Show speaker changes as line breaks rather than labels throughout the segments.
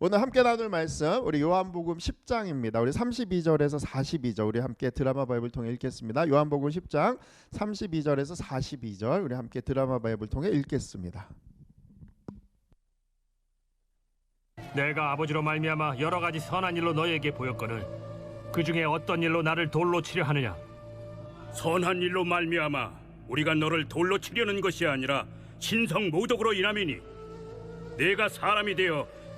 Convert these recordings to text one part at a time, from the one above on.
오늘 함께 나눌 말씀 우리 요한복음 10장입니다. 우리 32절에서 42절 우리 함께 드라마 바이블 통해 읽겠습니다. 요한복음 10장 32절에서 42절 우리 함께 드라마 바이블 통해 읽겠습니다.
내가 아버지로 말미암아 여러 가지 선한 일로 너희에게 보였거늘 그 중에 어떤 일로 나를 돌로 치려 하느냐
선한 일로 말미암아 우리가 너를 돌로 치려는 것이 아니라 신성 모독으로 인함이니 내가 사람이 되어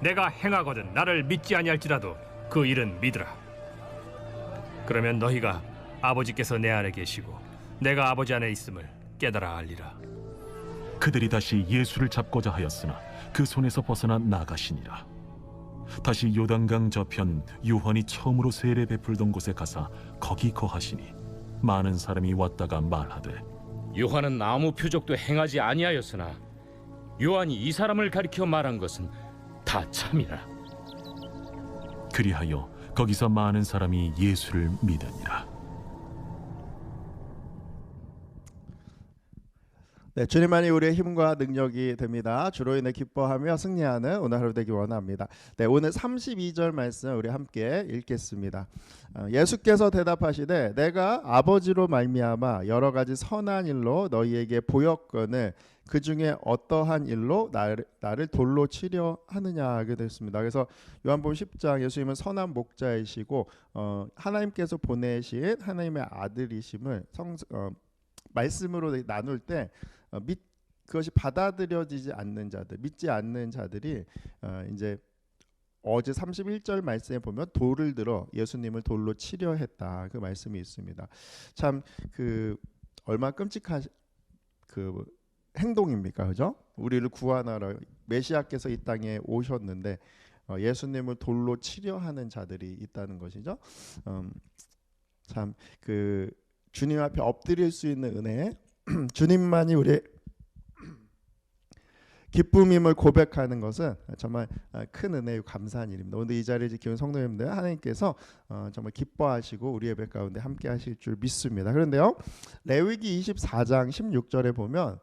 내가 행하거든 나를 믿지 아니할지라도 그 일은 믿으라 그러면 너희가 아버지께서 내 안에 계시고 내가 아버지 안에 있음을 깨달아 알리라
그들이 다시 예수를 잡고자 하였으나 그 손에서 벗어나 나가시니라. 다시 요단강 저편 요한이 처음으로 세례 베풀던 곳에 가사 거기 거하시니 많은 사람이 왔다가 말하되
요한은 아무 표적도 행하지 아니하였으나 요한이 이 사람을 가리켜 말한 것은 다 참이라
그리하여 거기서 많은 사람이 예수를 믿으니라.
네, 주님만이 우리의 힘과 능력이 됩니다. 주로 인해 기뻐하며 승리하는 오늘 하루 되기 원합니다. 네, 오늘 32절 말씀 우리 함께 읽겠습니다. 어, 예수께서 대답하시되 내가 아버지로 말미암아 여러 가지 선한 일로 너희에게 보였거늘 그 중에 어떠한 일로 나를, 나를 돌로 치려 하느냐 하게 됐습니다. 그래서 요한복음 10장 예수님은 선한 목자이시고 어, 하나님께서 보내신 하나님의 아들이심을 성 어, 말씀으로 나눌 때 어, 믿 그것이 받아들여지지 않는 자들, 믿지 않는 자들이 어, 이제 어제 31절 말씀에 보면 돌을 들어 예수님을 돌로 치려 했다 그 말씀이 있습니다. 참 그 얼마 끔찍한 그 행동입니까, 그죠? 우리를 구하나라 메시아께서 이 땅에 오셨는데 어, 예수님을 돌로 치려 하는 자들이 있다는 것이죠. 음, 참그 주님 앞에 엎드릴 수 있는 은혜, 주님만이 우리의 기쁨임을 고백하는 것은 정말 큰 은혜요 감사한 일입니다. 오늘 이 자리에 지키는 성도님들 하나님께서 어, 정말 기뻐하시고 우리 예배 가운데 함께 하실 줄 믿습니다. 그런데요. 레위기 24장 16절에 보면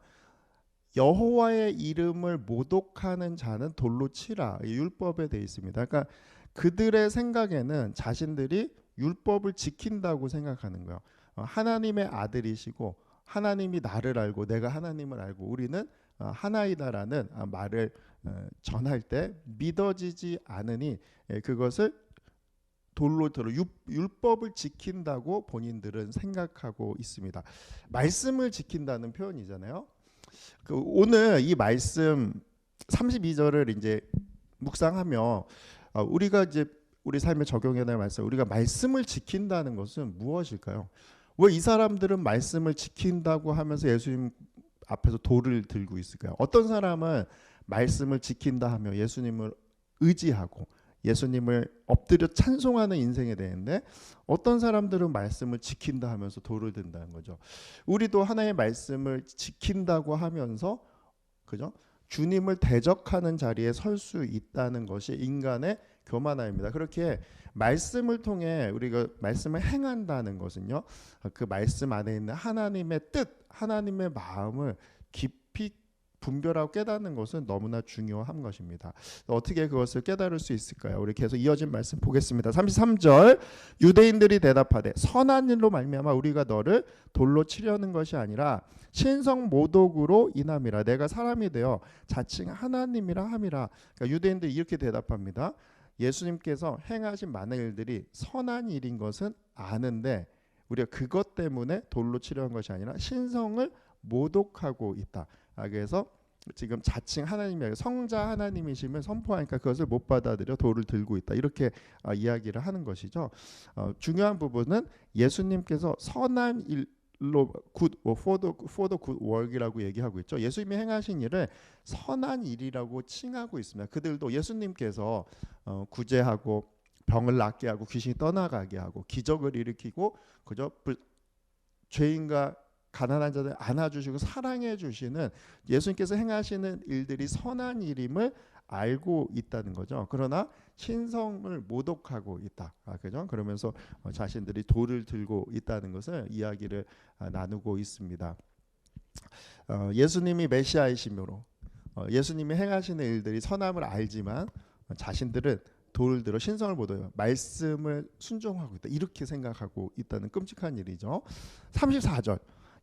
여호와의 이름을 모독하는 자는 돌로 치라. 이 율법에 되어 있습니다. 그러니까 그들의 생각에는 자신들이 율법을 지킨다고 생각하는 거예요. 어, 하나님의 아들이시고 하나님이 나를 알고 내가 하나님을 알고 우리는 어, 하나이다라는 아, 말을 어, 전할 때 믿어지지 않으니 예, 그것을 돌로 들어 율법을 지킨다고 본인들은 생각하고 있습니다. 말씀을 지킨다는 표현이잖아요. 그 오늘 이 말씀 32절을 이제 묵상하며 우리가 이제 우리 삶에 적용해야 될 말씀, 우리가 말씀을 지킨다는 것은 무엇일까요? 왜 이 사람들은 말씀을 지킨다고 하면서 예수님 앞에서 돌을 들고 있을까요? 어떤 사람은 말씀을 지킨다 하며 예수님을 의지하고 예수님을 엎드려 찬송하는 인생이 되는데 어떤 사람들은 말씀을 지킨다 하면서 돌을 든다는 거죠. 우리도 하나의 말씀을 지킨다고 하면서 그죠? 주님을 대적하는 자리에 설 수 있다는 것이 인간의 교만함입니다. 그렇게 말씀을 통해 우리가 말씀을 행한다는 것은요. 그 말씀 안에 있는 하나님의 뜻, 하나님의 마음을 깊이 분별하고 깨닫는 것은 너무나 중요한 것입니다. 어떻게 그것을 깨달을 수 있을까요? 우리 계속 이어진 말씀 보겠습니다. 33절 유대인들이 대답하되 선한 일로 말미암아 우리가 너를 돌로 치려는 것이 아니라 신성 모독으로 인함이라 내가 사람이 되어 자칭 하나님이라 함이라 그러니까 유대인들이 이렇게 대답합니다. 예수님께서 행하신 많은 일들이 선한 일인 것은 아는데 우리가 그것 때문에 돌로 치려한 것이 아니라 신성을 모독하고 있다. 아, 그래서 지금 자칭 하나님이 성자 하나님이심을 선포하니까 그것을 못 받아들여 돌을 들고 있다. 이렇게 아, 이야기를 하는 것이죠. 어, 중요한 부분은 예수님께서 선한 일 굿 for the for the good work이라고 얘기하고 있죠. 예수님이 행하신 일을 선한 일이라고 칭하고 있습니다. 그들도 예수님께서 어, 구제하고 병을 낫게 하고 귀신이 떠나가게 하고 기적을 일으키고 그저 불- 죄인과 가난한 자들 안아주시고 사랑해 주시는 예수님께서 행하시는 일들이 선한 일임을 알고 있다는 거죠. 그러나 신성을 모독하고 있다. 아, 그죠? 그러면서 어, 자신들이 돌을 들고 있다는 것을 이야기를 아, 나누고 있습니다. 어, 예수님이 메시아이시므로 어, 예수님이 행하시는 일들이 선함을 알지만 어, 자신들은 돌을 들어 신성을 모독해요. 말씀을 순종하고 있다. 이렇게 생각하고 있다는 끔찍한 일이죠. 34절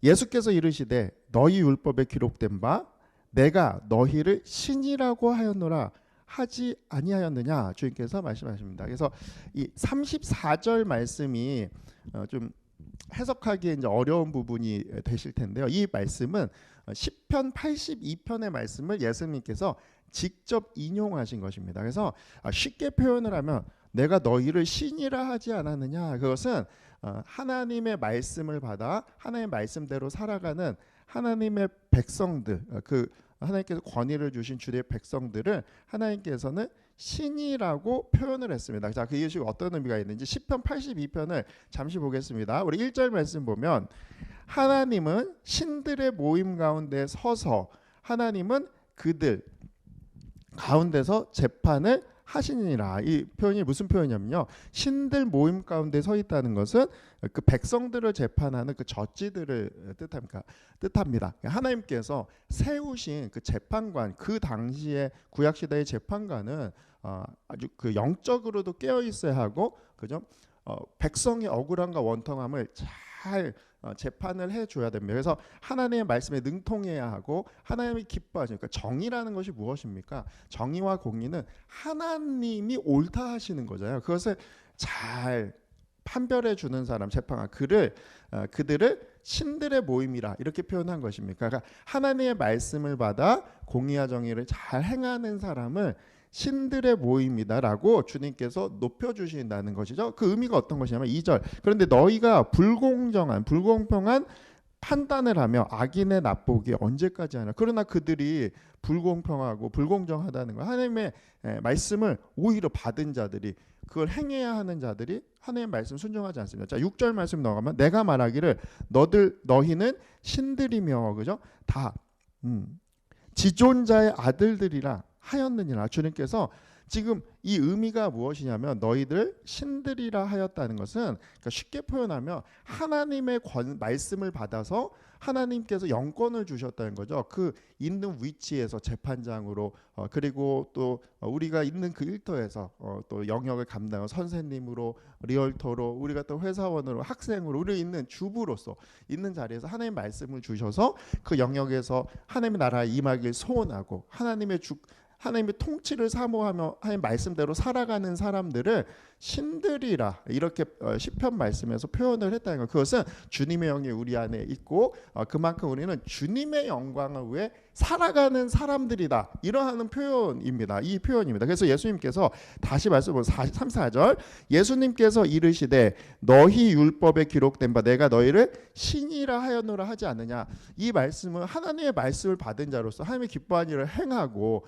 예수께서 이르시되 너희 율법에 기록된 바 내가 너희를 신이라고 하였노라 하지 아니하였느냐 주님께서 말씀하십니다. 그래서 이 34절 말씀이 어, 좀 해석하기에 이제 어려운 부분이 되실 텐데요. 이 말씀은 어, 시편 82편의 말씀을 예수님께서 직접 인용하신 것입니다. 그래서 아, 쉽게 표현을 하면 내가 너희를 신이라 하지 않았느냐 그것은 어, 하나님의 말씀을 받아 하나님의 말씀대로 살아가는 하나님의 백성들 어, 그 하나님께서 권위를 주신 주의 백성들을 하나님께서는 신이라고 표현을 했습니다. 자, 그 이것이 어떤 의미가 있는지 시편 82편을 잠시 보겠습니다. 우리 1절 말씀 보면 하나님은 신들의 모임 가운데 서서 하나님은 그들 가운데서 재판을 하시니라. 이 표현이 무슨 표현이냐면요. 신들 모임 가운데 서 있다는 것은 그 백성들을 재판하는 그 젖지들을 뜻합니까? 뜻합니다. 하나님께서 세우신 그 재판관, 그 당시에 구약 시대의 재판관은 어, 아주 그 영적으로도 깨어 있어야 하고, 그죠? 어, 백성의 억울함과 원통함을 잘 어, 재판을 해줘야 됩니다. 그래서 하나님의 말씀에 능통해야 하고 하나님이 기뻐하시니까 정의라는 것이 무엇입니까? 정의와 공의는 하나님이 옳다 하시는 거잖아요. 그것을 잘 판별해 주는 사람 재판관 그를 어, 그들을 신들의 모임이라 이렇게 표현한 것입니까? 그러니까 하나님의 말씀을 받아 공의와 정의를 잘 행하는 사람을 신들의 모임이다라고 주님께서 높여 주신다는 것이죠. 그 의미가 어떤 것이냐면 2절. 그런데 너희가 불공정한 불공평한 판단을 하며 악인의 납복이 언제까지 하나? 그러나 그들이 불공평하고 불공정하다는 거. 하나님의 예, 말씀을 오히려 받은 자들이 그걸 행해야 하는 자들이 하나님의 말씀 순종하지 않습니다. 자, 6절 말씀 넘어가면 내가 말하기를 너들 너희는 신들이며 그죠? 다 음, 지존자의 아들들이라 하였느니라 주님께서 지금 이 의미가 무엇이냐면 너희들 신들이라 하였다는 것은 그러니까 쉽게 표현하면 하나님의 권, 말씀을 받아서 하나님께서 영권을 주셨다는 거죠. 그 있는 위치에서 재판장으로 어, 그리고 또 어, 우리가 있는 그 일터에서 어, 또 영역을 감당한 선생님으로 리얼터로 우리가 또 회사원으로 학생으로 우리 있는 주부로서 있는 자리에서 하나님의 말씀을 주셔서 그 영역에서 하나님의 나라에 임하길 소원하고 하나님의 주 하나님의 통치를 사모하며 하나님 말씀대로 살아가는 사람들을 신들이라 이렇게 어, 시편 말씀에서 표현을 했다는 것. 그것은 주님의 영이 우리 안에 있고 어, 그만큼 우리는 주님의 영광을 위해 살아가는 사람들이다. 이러한 표현입니다. 이 표현입니다. 그래서 예수님께서 다시 말씀을 3, 4절 예수님께서 이르시되 너희 율법에 기록된 바 내가 너희를 신이라 하였노라 하지 않느냐. 이 말씀은 하나님의 말씀을 받은 자로서 하나님의 기뻐한 일을 행하고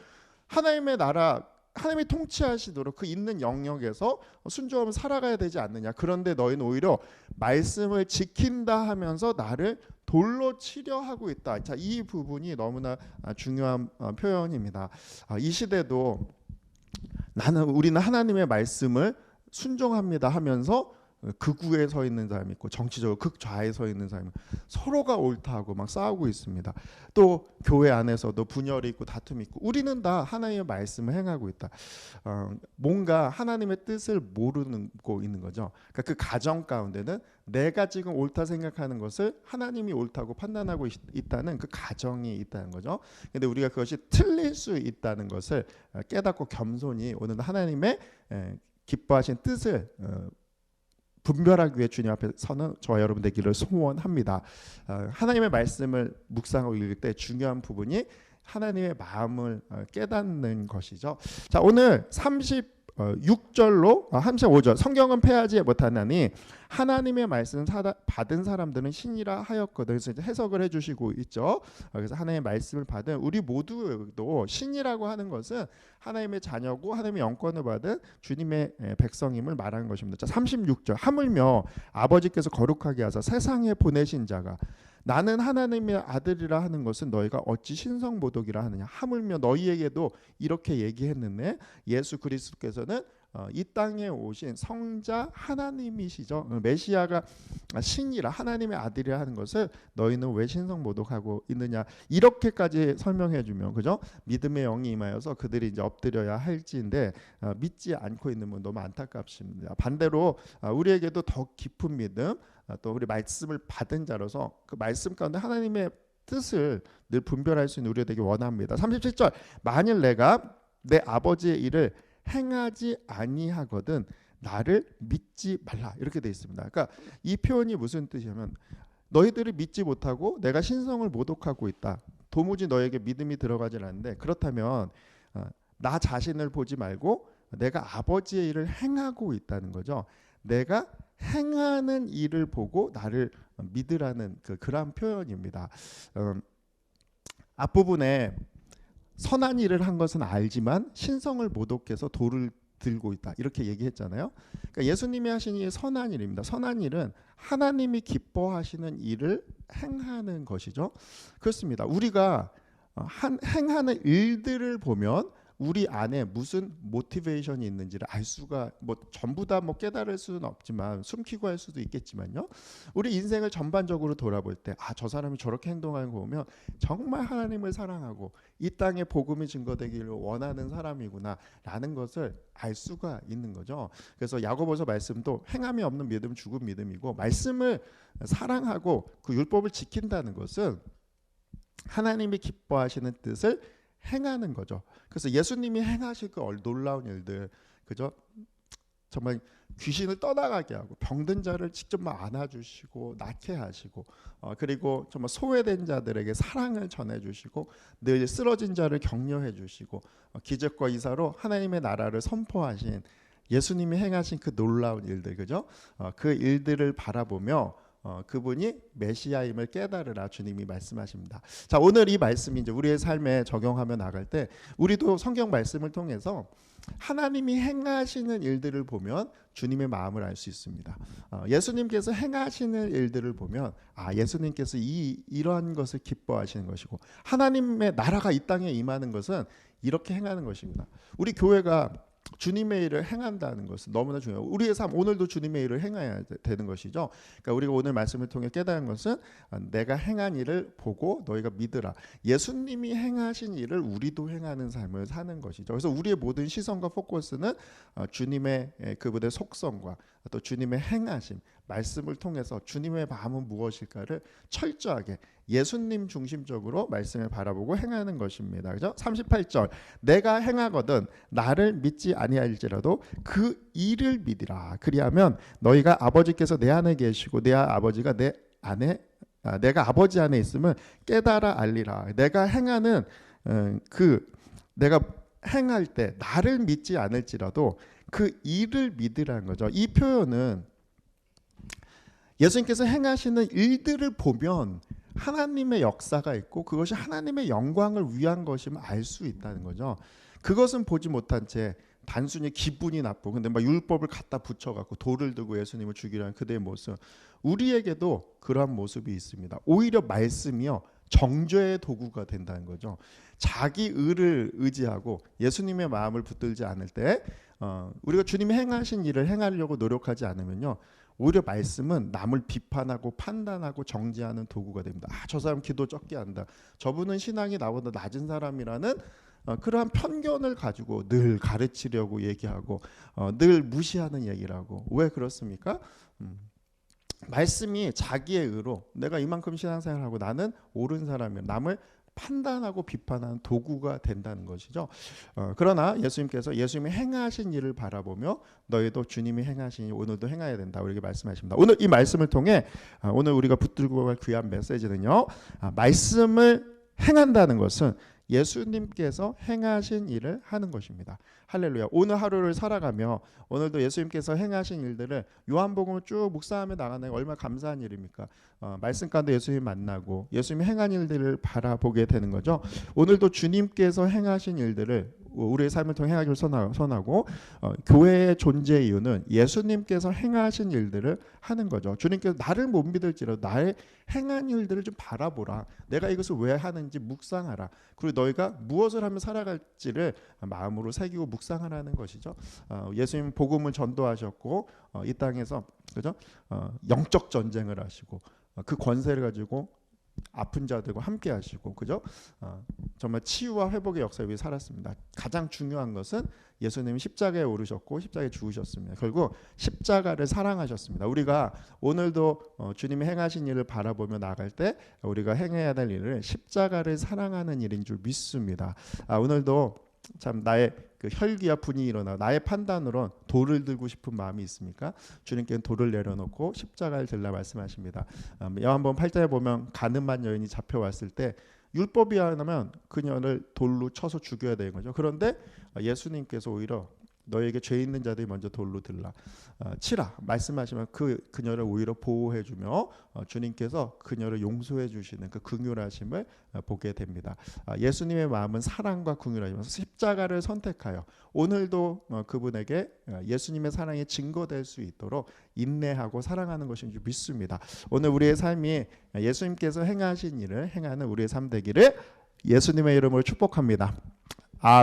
하나님의 나라 하나님이 통치하시도록 그 있는 영역에서 순종하며 살아가야 되지 않느냐. 그런데 너희는 오히려 말씀을 지킨다 하면서 나를 돌로 치려 하고 있다. 자, 이 부분이 너무나 아, 중요한 어, 표현입니다. 아, 이 시대도 나는 우리는 하나님의 말씀을 순종합니다 하면서 극우에 서 있는 사람이 있고 정치적으로 극좌에 서 있는 사람이 서로가 옳다고 막 싸우고 있습니다. 또 교회 안에서도 분열이 있고 다툼이 있고 우리는 다 하나님의 말씀을 행하고 있다. 어, 뭔가 하나님의 뜻을 모르고 있는 거죠. 그러니까 그 가정 가운데는 내가 지금 옳다 생각하는 것을 하나님이 옳다고 판단하고 있, 있다는 그 가정이 있다는 거죠. 근데 우리가 그것이 틀릴 수 있다는 것을 어, 깨닫고 겸손히 오늘 하나님의 에, 기뻐하신 뜻을 어, 분별하기 위해 주님 앞에 서는 저와 여러분 되기를 소원합니다. 어, 하나님의 말씀을 묵상하고 읽을 때 중요한 부분이 하나님의 마음을 어, 깨닫는 것이죠. 자 오늘 30 어, 6절로 아, 함세 5절 성경은 패하지 못하나니 하나님의 말씀 사다, 받은 사람들은 신이라 하였거든. 그래서 이제 해석을 해주시고 있죠. 어, 그래서 하나님의 말씀을 받은 우리 모두도 신이라고 하는 것은 하나님의 자녀고 하나님의 영권을 받은 주님의 에, 백성임을 말하는 것입니다. 자, 36절 하물며 아버지께서 거룩하게 하사 세상에 보내신 자가 나는 하나님의 아들이라 하는 것은 너희가 어찌 신성모독이라 하느냐? 하물며 너희에게도 이렇게 얘기했는데 예수 그리스도께서는 어, 이 땅에 오신 성자 하나님이시죠. 어, 메시아가 신이라 하나님의 아들이라 하는 것을 너희는 왜 신성 모독하고 있느냐? 이렇게까지 설명해 주면 그죠? 믿음의 영이 임하여서 그들이 이제 엎드려야 할지인데 어, 믿지 않고 있는 분 너무 안타깝습니다. 반대로 어, 우리에게도 더 깊은 믿음 아, 또 우리 말씀을 받은 자로서 그 말씀 가운데 하나님의 뜻을 늘 분별할 수 있는 우리가 되기 원합니다. 37절 만일 내가 내 아버지의 일을 행하지 아니하거든 나를 믿지 말라 이렇게 돼 있습니다. 그러니까 이 표현이 무슨 뜻이냐면 너희들이 믿지 못하고 내가 신성을 모독하고 있다. 도무지 너에게 믿음이 들어가질 않는데 그렇다면 어, 나 자신을 보지 말고 내가 아버지의 일을 행하고 있다는 거죠. 내가 행하는 일을 보고 나를 믿으라는 그 그러한 표현입니다. 음, 앞부분에 선한 일을 한 것은 알지만 신성을 모독해서 돌을 들고 있다 이렇게 얘기했잖아요. 그러니까 예수님이 하신 이 선한 일입니다. 선한 일은 하나님이 기뻐하시는 일을 행하는 것이죠. 그렇습니다. 우리가 어, 한, 행하는 일들을 보면 우리 안에 무슨 모티베이션이 있는지를 알 수가 뭐 전부 다 뭐 깨달을 수는 없지만 숨기고 할 수도 있겠지만요. 우리 인생을 전반적으로 돌아볼 때 아 저 사람이 저렇게 행동하는 거 보면 정말 하나님을 사랑하고 이 땅에 복음이 증거되기를 원하는 사람이구나라는 것을 알 수가 있는 거죠. 그래서 야고보서 말씀도 행함이 없는 믿음 죽은 믿음이고 말씀을 사랑하고 그 율법을 지킨다는 것은 하나님이 기뻐하시는 뜻을 행하는 거죠. 그래서 예수님이 행하실 그 얼- 놀라운 일들, 그죠? 정말 귀신을 떠나가게 하고 병든 자를 직접 막 안아주시고 낫게 하시고 어, 그리고 정말 소외된 자들에게 사랑을 전해주시고 늘 쓰러진 자를 격려해 주시고 어, 기적과 이사로 하나님의 나라를 선포하신 예수님이 행하신 그 놀라운 일들 그죠? 어, 그 일들을 바라보며 어, 그분이 메시아임을 깨달으라 주님이 말씀하십니다. 자 오늘 이 말씀이 이제 우리의 삶에 적용하며 나갈 때 우리도 성경 말씀을 통해서 하나님이 행하시는 일들을 보면 주님의 마음을 알 수 있습니다. 어, 예수님께서 행하시는 일들을 보면 아 예수님께서 이 이러한 것을 기뻐하시는 것이고 하나님의 나라가 이 땅에 임하는 것은 이렇게 행하는 것입니다. 우리 교회가 주님의 일을 행한다는 것은 너무나 중요해요. 우리의 삶 오늘도 주님의 일을 행해야 되- 되는 것이죠. 그러니까 우리가 오늘 말씀을 통해 깨달은 것은 아, 내가 행한 일을 보고 너희가 믿으라. 예수님이 행하신 일을 우리도 행하는 삶을 사는 것이죠. 그래서 우리의 모든 시선과 포커스는 어, 주님의 에, 그분의 속성과 또 주님의 행하심 말씀을 통해서 주님의 마음은 무엇일까를 철저하게 예수님 중심적으로 말씀을 바라보고 행하는 것입니다. 그죠? 38절 내가 행하거든 나를 믿지 아니할지라도 그 일을 믿으라. 그리하면 너희가 아버지께서 내 안에 계시고 내 아버지가 내 안에 아, 내가 아버지 안에 있음을 깨달아 알리라. 내가 행하는 어, 그 내가 행할 때 나를 믿지 않을지라도 그 일을 믿으라는 거죠. 이 표현은 예수님께서 행하시는 일들을 보면 하나님의 역사가 있고 그것이 하나님의 영광을 위한 것임을 알 수 있다는 거죠. 그것은 보지 못한 채 단순히 기분이 나쁘고 근데 막 율법을 갖다 붙여갖고 돌을 들고 예수님을 죽이라는 그대의 모습 우리에게도 그러한 모습이 있습니다. 오히려 말씀이요 정죄의 도구가 된다는 거죠. 자기 의를 의지하고 예수님의 마음을 붙들지 않을 때 어, 우리가 주님이 행하신 일을 행하려고 노력하지 않으면요 오히려 말씀은 남을 비판하고 판단하고 정지하는 도구가 됩니다. 아, 저 사람 기도 적게 한다. 저분은 신앙이 나보다 낮은 사람이라는 어, 그러한 편견을 가지고 늘 가르치려고 얘기하고 어, 늘 무시하는 얘기를 하고 왜 그렇습니까? 음, 말씀이 자기의 의로 내가 이만큼 신앙생활하고 나는 옳은 사람이야. 남을 판단하고 비판하는 도구가 된다는 것이죠. 어, 그러나 예수님께서 예수님이 행하신 일을 바라보며 너희도 주님이 행하신 일 오늘도 행해야 된다. 이렇게 말씀하십니다. 오늘 이 말씀을 통해 아, 오늘 우리가 붙들고 갈 귀한 메시지는요. 아, 말씀을 행한다는 것은 예수님께서 행하신 일을 하는 것입니다. 할렐루야. 오늘 하루를 살아가며 오늘도 예수님께서 행하신 일들을 요한복음을 쭉 묵상하며 나가는 게 얼마나 감사한 일입니까? 어, 말씀 가운데 예수님 만나고 예수님이 행한 일들을 바라보게 되는 거죠. 오늘도 주님께서 행하신 일들을 우리의 삶을 통해 행하기를 선하- 선하고 어, 교회의 존재 이유는 예수님께서 행하신 일들을 하는 거죠. 주님께서 나를 못 믿을지라도 나의 행한 일들을 좀 바라보라. 내가 이것을 왜 하는지 묵상하라. 그리고 너희가 무엇을 하면 살아갈지를 마음으로 새기고 묵상하라는 것이죠. 어, 예수님 복음을 전도하셨고 어, 이 땅에서 그죠? 어, 영적 전쟁을 하시고 어, 그 권세를 가지고 아픈 자들과 함께 하시고 그죠? 어, 정말 치유와 회복의 역사 위에 살았습니다. 가장 중요한 것은 예수님이 십자가에 오르셨고 십자가에 죽으셨습니다. 결국 십자가를 사랑하셨습니다. 우리가 오늘도 어, 주님이 행하신 일을 바라보며 나갈 때 우리가 행해야 될 일을 십자가를 사랑하는 일인 줄 믿습니다. 아, 오늘도 참 나의 그 혈기와 분이 일어나 나의 판단으로 돌을 들고 싶은 마음이 있습니까? 주님께는 돌을 내려놓고 십자가를 들라 말씀하십니다. 음, 요한복음 8장에 보면 가늠한 여인이 잡혀왔을 때 율법이 하면 그녀를 돌로 쳐서 죽여야 되는 거죠. 그런데 예수님께서 오히려 너에게 죄 있는 자들이 먼저 돌로 들라 어, 치라 말씀하시면 그 그녀를 오히려 보호해 주며 어, 주님께서 그녀를 용서해 주시는 그 긍휼하심을 어, 보게 됩니다. 아, 예수님의 마음은 사랑과 긍휼하시면서 십자가를 선택하여 오늘도 어, 그분에게 어, 예수님의 사랑이 증거될 수 있도록 인내하고 사랑하는 것인 줄 믿습니다. 오늘 우리의 삶이 예수님께서 행하신 일을 행하는 우리의 삶 되기를 예수님의 이름으로 축복합니다.